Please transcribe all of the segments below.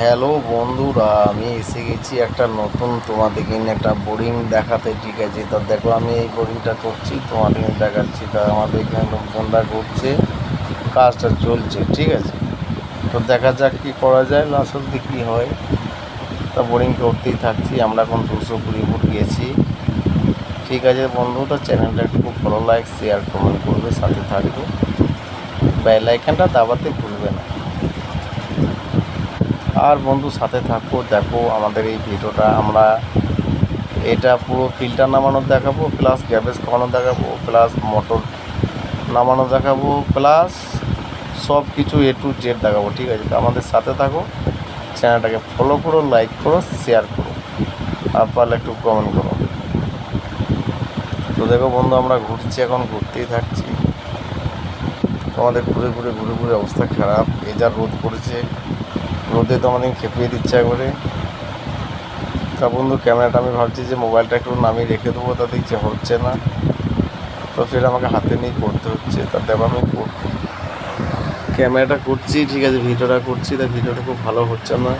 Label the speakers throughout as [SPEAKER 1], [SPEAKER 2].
[SPEAKER 1] Hello বন্ধুরা, আমি এসে গেছি একটা নতুন তোমাদেরকে একটা বোরিং দেখাতে, ঠিক আছে? তা দেখো, আমি এই বোরিংটা করছি তোমাদেরকে দেখাচ্ছি। তা আমাদের এখানে লোকজনরা করছে কাজটা চলছে, ঠিক আছে? তো দেখা যাক কী করা যায় লাস্ট অব্দি কী হয়। তা বোরিং করতেই থাকছি, আমরা এখন দুশো কুড়ি ফুট গেছি। ঠিক আছে বন্ধুটা চ্যানেলটা একটু ফলো লাইক শেয়ার কমেন্ট করবে, সাথে থাকবে। বেল আইকনটা দাবাতে ভুলবে না। আর বন্ধু, সাথে থাকো, দেখো আমাদের এই ভিডিওটা। আমরা এটা পুরো ফিল্টার নামানো দেখাবো প্লাস গ্যাবেজ খাওয়ানো দেখাবো প্লাস মোটর নামানো দেখাবো প্লাস সব কিছু এ টু জেড দেখাবো, ঠিক আছে? আমাদের সাথে থাকো চ্যানেলটাকে ফলো করো লাইক করো শেয়ার করো, আর পারলে একটু কমেন্ট করো। তো দেখো বন্ধু, আমরা ঘুরছি এখন, ঘুরতেই থাকছি। তোমাদের ঘুরে ঘুরে ঘুরে ঘুরে অবস্থা খারাপ, এ যা রোদ পড়েছে রোদে তো আমাদের খেপিয়ে দিচ্ছে একবারে। তা বন্ধু, ক্যামেরাটা আমি ভাবছি যে মোবাইলটা একটু নামিয়ে রেখে দেবো, তা দেখছি হচ্ছে না। তো ফের আমাকে হাতে নিয়ে করতে হচ্ছে, তা দেখো আমি ক্যামেরাটা করছি, ঠিক আছে, ভিডিওটা করছি, তা ভিডিওটা খুব ভালো হচ্ছে না।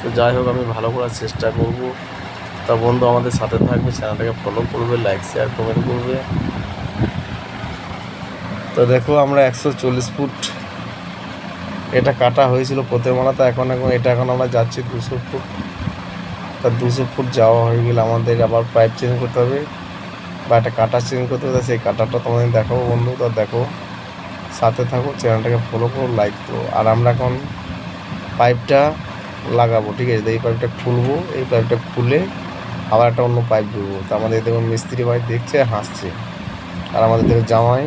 [SPEAKER 1] তো যাই হোক, আমি ভালো করার চেষ্টা করব। তা বন্ধু, আমাদের সাথে থাকবে, চ্যানেলটাকে ফলো করবে লাইক শেয়ার কমেন্ট করবে। তো দেখো, আমরা একশো চল্লিশ ফুট এটা কাটা হয়েছিল প্রথমমালাতে এখন এখন এটা এখন আমরা যাচ্ছি দুশো ফুট। তা দুশো ফুট যাওয়া হয়ে গেলে আমাদের আবার পাইপ চেঞ্জ করতে হবে বা একটা কাটা চেঞ্জ করতে হবে সেই কাটাটা তোমাদের দেখাবো বন্ধু। তো দেখো, সাথে থাকো চ্যানেলটাকে ফলো করো লাইক করো। আর আমরা এখন পাইপটা লাগাবো, ঠিক আছে? তো এই পাইপটা খুলবো, এই পাইপটা খুলে আবার একটা অন্য পাইপ দেবো। তো আমাদের দেখুন মিস্ত্রি ভাই দেখছে, হাসছে। আর আমাদের দেখো জামাই,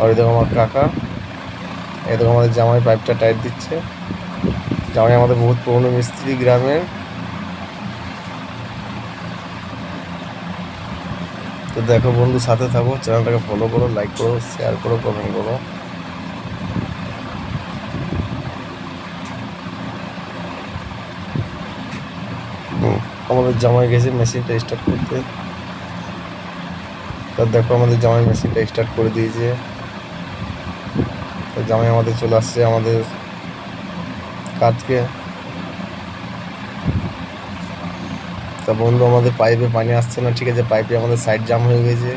[SPEAKER 1] আর দেখো আমার কাকা। দেখো আমাদের জামাই পাইপটা টাইট দিচ্ছে। জামাই আমাদের বহুত পুরনো মিস্ত্রি গ্রামের। তো দেখো বন্ধু, সাথে থাকো চ্যানেলটাকে ফলো করো লাইক করো শেয়ার করো কমেন্ট করো। আমাদের জামাই গেছে মেশিনটা স্টার্ট করতে। তা দেখো আমাদের জামাই মেশিনটা স্টার্ট করে দিয়েছে। তো জামাই আমাদের চলে আসছে আমাদের কাজকে। তা বন্ধু, আমাদের পাইপে পানি আসছে না, ঠিক আছে, পাইপে আমাদের সাইড জাম হয়ে গেছে।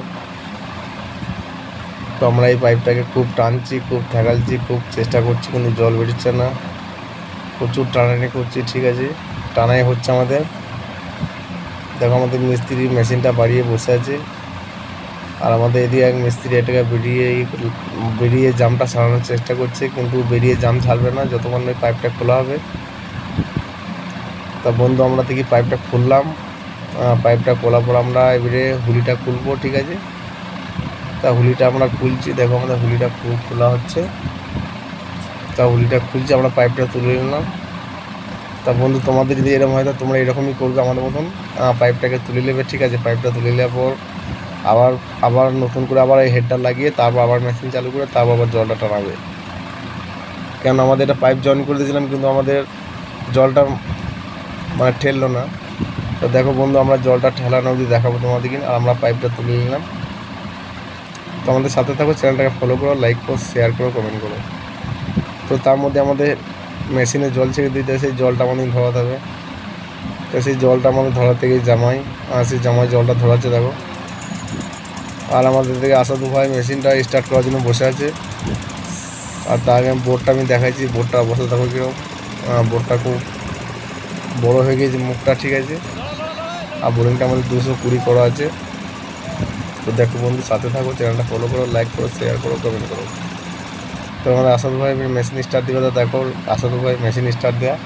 [SPEAKER 1] তো আমরা এই পাইপটাকে খুব টানছি, খুব ঠেকালছি, খুব চেষ্টা করছি কিন্তু জল বেরোচ্ছে না। প্রচুর টানানি করছি, ঠিক আছে, টানাই হচ্ছে আমাদের। দেখো, আমাদের মিস্ত্রি মেশিনটা বাড়িয়ে বসে আছে। আর আমাদের এদিকে এক মিস্ত্রি এটাকে বেরিয়ে বেরিয়ে জামটা সারানোর চেষ্টা করছে, কিন্তু বেরিয়ে জাম ছাড়বে না, যতক্ষণ ওই পাইপটা খোলা হবে। তা বন্ধু, আমরা দেখি পাইপটা খুললাম। পাইপটা খোলার পর আমরা এবারে হুলিটা খুলবো, ঠিক আছে? তা হুলিটা আমরা খুলছি, দেখো আমাদের হুলিটা খোলা হচ্ছে। তা হুলিটা খুলছি, আমরা পাইপটা তুলে নিলাম। তা বন্ধু, তোমাদের যদি এরকম হয়, তা তোমরা এরকমই করবে আমাদের মতন। পাইপটাকে তুলে নেবে, ঠিক আছে? পাইপটা তুলে নেওয়ার পর আবার আবার নতুন করে আবার এই হেডটা লাগিয়ে তারপর আবার মেশিন চালু করে তারপর আবার জলটা টানাবে। কেন আমাদের এটা পাইপ জয়েন করে দিয়েছিলাম, কিন্তু আমাদের জলটা মানে ঠেললো না। তো দেখো বন্ধু, আমরা জলটা ঠেলানো অবধি দেখাবো তোমাদেরকে আর আমরা পাইপটা তুলে নিলাম। তো আমাদের সাথে থাকো চ্যানেলটাকে ফলো করো লাইক করো শেয়ার করো কমেন্ট করো। তো তার মধ্যে আমাদের মেশিনে জল ছেড়ে দিতে সেই জলটা আমাদের ধরাতে হবে। তো সেই জলটা আমাদের ধরাতে গিয়ে জামাই আর সেই জামাই জলটা ধরাচ্ছে, দেখো। আর আমাদের থেকে আসাদু ভাই মেশিনটা স্টার্ট করার জন্য বসে আছে। আর তার আগে বোর্ডটা আমি দেখাইছি, বোর্ডটা বসে থাকো কীরকম বোর্ডটা খুব বড়ো হয়ে গেছে মুখটা ঠিক আছে। আর বোরিংটা আমাদের দুশো কুড়ি করা আছে। তো দেখো বন্ধু, সাথে থাকো চ্যানেলটা ফলো করো লাইক করো শেয়ার করো কমেন্ট করো। তো আমাদের আসাদু ভাই মেশিন স্টার্ট দিবে তো দেখো, আসাদু ভাই মেশিন স্টার্ট দেওয়া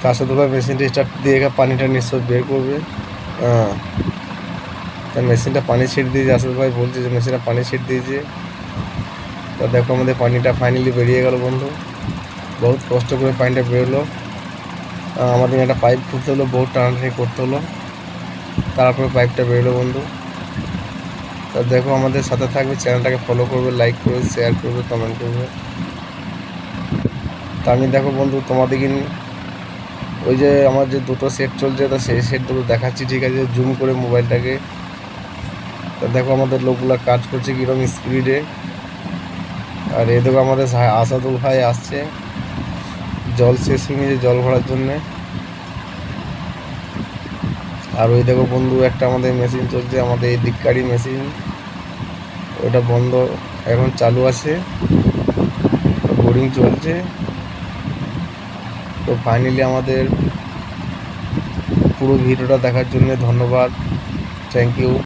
[SPEAKER 1] তো আসাদু ভাই মেশিনটা স্টার্ট দিয়ে পানিটা নিশ্চয় বের করবে। হ্যাঁ তা মেশিনটা পানি ছিট দিয়েছে, আসাদু ভাই বলছে যে মেশিনটা পানি ছিট দিয়েছে। তা দেখো আমাদের পানিটা ফাইনালি বেরিয়ে গেল বন্ধু। বহুত কষ্ট করে পানিটা বেরোলো। আমাদের একটা পাইপ খুলতে হলো, বহুত টানাটানি করতে হলো। তারপরে পাইপটা বেরোলো বন্ধু। তা দেখো আমাদের সাথে থাকবে চ্যানেলটাকে ফলো করবে লাইক করবে শেয়ার করবে কমেন্ট করবে। তা আমি দেখো বন্ধু, তোমাদেরকে ওই যে আমার যে দুটো সেট চলছে, তা সেই সেট দুটো দেখাচ্ছি, ঠিক আছে? জুম করে মোবাইলটাকে তা দেখো আমাদের লোকগুলো কাজ করছে কীরকম স্পিডে। আর এ দেখো আমাদের আসাদুল ভাই আসছে। জল শেষ হয়ে গেছে জল ভরার জন্যে। আর ওই দেখো বন্ধু, একটা আমাদের মেশিন চলছে, আমাদের এই দিককারি মেশিন ওটা বন্ধ, এখন চালু আছে। বোরিং চলছে। তো ফাইনালি আমাদের পুরো ভিডিওটা দেখার জন্য ধন্যবাদ। Thank you